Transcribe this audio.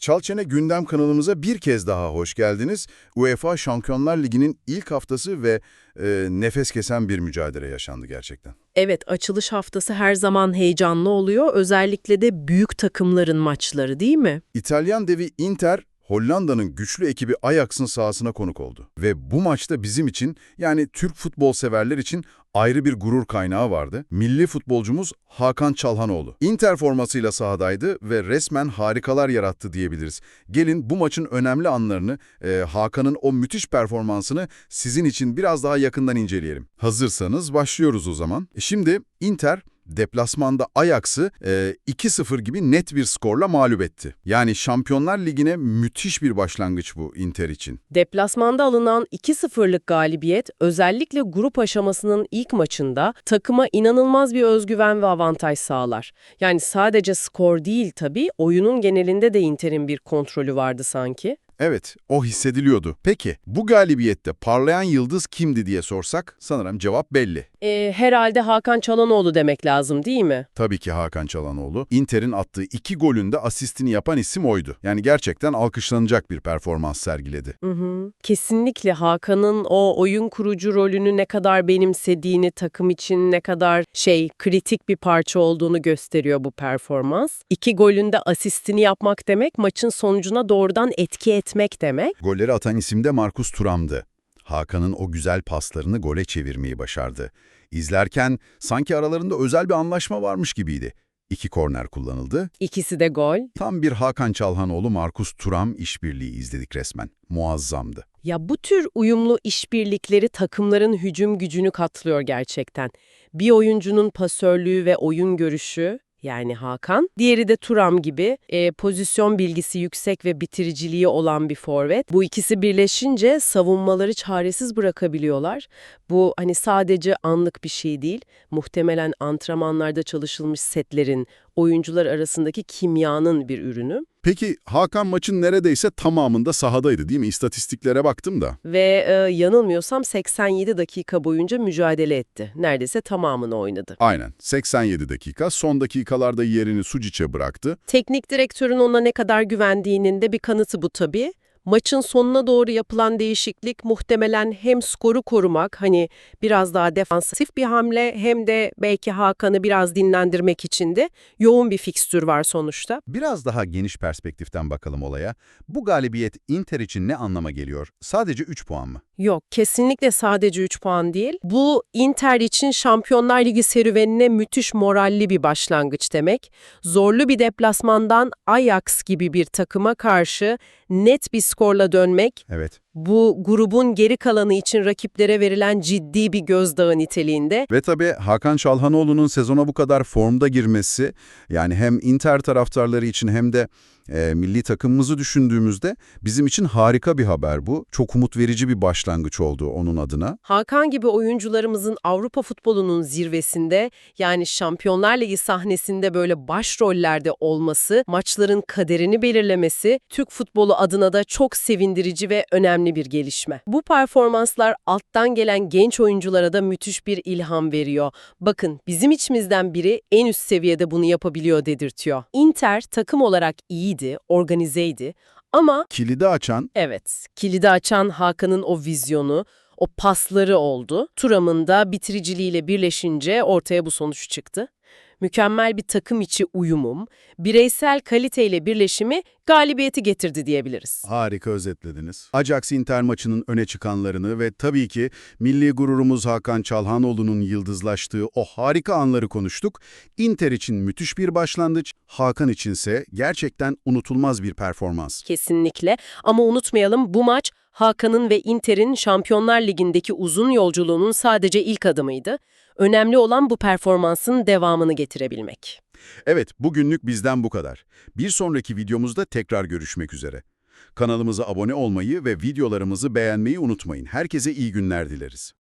Çalçene Gündem kanalımıza bir kez daha hoş geldiniz. UEFA Şampiyonlar Ligi'nin ilk haftası ve e, nefes kesen bir mücadele yaşandı gerçekten. Evet, açılış haftası her zaman heyecanlı oluyor. Özellikle de büyük takımların maçları değil mi? İtalyan devi Inter, Hollanda'nın güçlü ekibi Ajax'ın sahasına konuk oldu. Ve bu maçta bizim için, yani Türk futbol severler için ayrı bir gurur kaynağı vardı. Milli futbolcumuz Hakan Çalhanoğlu. Inter formasıyla sahadaydı ve resmen harikalar yarattı diyebiliriz. Gelin bu maçın önemli anlarını, e, Hakan'ın o müthiş performansını sizin için biraz daha yakından inceleyelim. Hazırsanız başlıyoruz o zaman. E, Şimdi Inter deplasmanda Ajax'ı e, 2-0 gibi net bir skorla mağlup etti. Yani Şampiyonlar Ligi'ne müthiş bir başlangıç bu Inter için. Deplasmanda alınan 2-0'lık galibiyet özellikle grup aşamasının ilk maçında takıma inanılmaz bir özgüven ve avantaj sağlar. Yani sadece skor değil tabii, oyunun genelinde de Inter'in bir kontrolü vardı sanki. Evet, o hissediliyordu. Peki, bu galibiyette parlayan yıldız kimdi diye sorsak sanırım cevap belli. Ee, herhalde Hakan Çalhanoğlu demek lazım değil mi? Tabii ki Hakan Çalhanoğlu. Inter'in attığı iki golün de asistini yapan isim oydu. Yani gerçekten alkışlanacak bir performans sergiledi. Hı hı. Kesinlikle Hakan'ın o oyun kurucu rolünü ne kadar benimsediğini, takım için ne kadar şey kritik bir parça olduğunu gösteriyor bu performans. İki golün de asistini yapmak demek, maçın sonucuna doğrudan etki etmek demek. Golleri atan isim de Markus Thuram'dı. Hakan'ın o güzel paslarını gole çevirmeyi başardı. İzlerken sanki aralarında özel bir anlaşma varmış gibiydi. İki korner kullanıldı. İkisi de gol. Tam bir Hakan Çalhanoğlu Markus Thuram işbirliği izledik resmen. Muazzamdı. Ya bu tür uyumlu işbirlikleri takımların hücum gücünü katlıyor gerçekten. Bir oyuncunun pasörlüğü ve oyun görüşü yani Hakan, diğeri de Turam gibi e, pozisyon bilgisi yüksek ve bitiriciliği olan bir forvet. Bu ikisi birleşince savunmaları çaresiz bırakabiliyorlar. Bu hani sadece anlık bir şey değil, muhtemelen antrenmanlarda çalışılmış setlerin, oyuncular arasındaki kimyanın bir ürünü. Peki Hakan maçın neredeyse tamamında sahadaydı değil mi? İstatistiklere baktım da. Ve e, yanılmıyorsam 87 dakika boyunca mücadele etti. Neredeyse tamamını oynadı. Aynen. 87 dakika. Son dakikalarda yerini Sucic'e bıraktı. Teknik direktörün ona ne kadar güvendiğinin de bir kanıtı bu tabii. Maçın sonuna doğru yapılan değişiklik muhtemelen hem skoru korumak, hani biraz daha defansif bir hamle hem de belki Hakan'ı biraz dinlendirmek için de yoğun bir fikstür var sonuçta. Biraz daha geniş perspektiften bakalım olaya. Bu galibiyet Inter için ne anlama geliyor? Sadece 3 puan mı? Yok, kesinlikle sadece 3 puan değil. Bu Inter için Şampiyonlar Ligi serüvenine müthiş moralli bir başlangıç demek. Zorlu bir deplasmandan Ajax gibi bir takıma karşı net bir skorla dönmek, Evet. bu grubun geri kalanı için rakiplere verilen ciddi bir gözdağı niteliğinde. Ve tabii Hakan Çalhanoğlu'nun sezona bu kadar formda girmesi, yani hem Inter taraftarları için hem de e, milli takımımızı düşündüğümüzde bizim için harika bir haber bu. Çok umut verici bir başlangıç oldu onun adına. Hakan gibi oyuncularımızın Avrupa futbolunun zirvesinde yani Şampiyonlar Ligi sahnesinde böyle başrollerde olması, maçların kaderini belirlemesi Türk futbolu adına da çok sevindirici ve önemli bir gelişme. Bu performanslar alttan gelen genç oyunculara da müthiş bir ilham veriyor. Bakın bizim içimizden biri en üst seviyede bunu yapabiliyor dedirtiyor. Inter takım olarak iyiydi, organizeydi ama Kilidi açan Evet, kilidi açan Hakan'ın o vizyonu, o pasları oldu. Turam'ın da bitiriciliğiyle birleşince ortaya bu sonuç çıktı. Mükemmel bir takım içi uyumum, bireysel kaliteyle birleşimi galibiyeti getirdi diyebiliriz. Harika özetlediniz. Ajax-Inter maçının öne çıkanlarını ve tabii ki milli gururumuz Hakan Çalhanoğlu'nun yıldızlaştığı o harika anları konuştuk. Inter için müthiş bir başlangıç, Hakan içinse gerçekten unutulmaz bir performans. Kesinlikle ama unutmayalım bu maç Hakan'ın ve Inter'in Şampiyonlar Ligi'ndeki uzun yolculuğunun sadece ilk adımıydı. Önemli olan bu performansın devamını getirebilmek. Evet, bugünlük bizden bu kadar. Bir sonraki videomuzda tekrar görüşmek üzere. Kanalımıza abone olmayı ve videolarımızı beğenmeyi unutmayın. Herkese iyi günler dileriz.